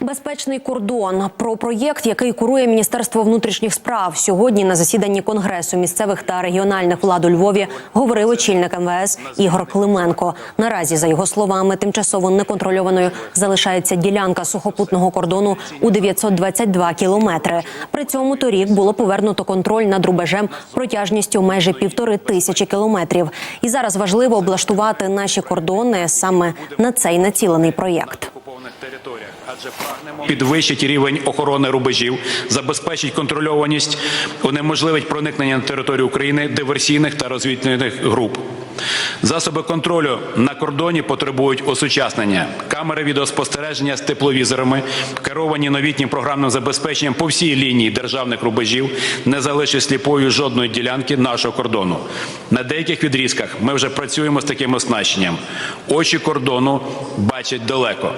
Безпечний кордон про проєкт, який курує Міністерство внутрішніх справ. Сьогодні на засіданні конгресу місцевих та регіональних влад у Львові говорив очільник МВС Ігор Клименко. Наразі, за його словами, тимчасово неконтрольованою залишається ділянка сухопутного кордону у 922 кілометри. При цьому торік було повернуто контроль над рубежем протяжністю майже півтори тисячі кілометрів. І зараз важливо облаштувати наші кордони саме на цей націлений проєкт. Територіях, адже прагнемо підвищити рівень охорони рубежів, забезпечить контрольованість, унеможливить проникнення на територію України диверсійних та розвідувальних груп. Засоби контролю на кордоні потребують осучаснення. Камери відеоспостереження з тепловізорами, керовані новітнім програмним забезпеченням по всій лінії державних рубежів, не залишить сліпою жодної ділянки нашого кордону. На деяких відрізках ми вже працюємо з таким оснащенням. Очі кордону бачать далеко.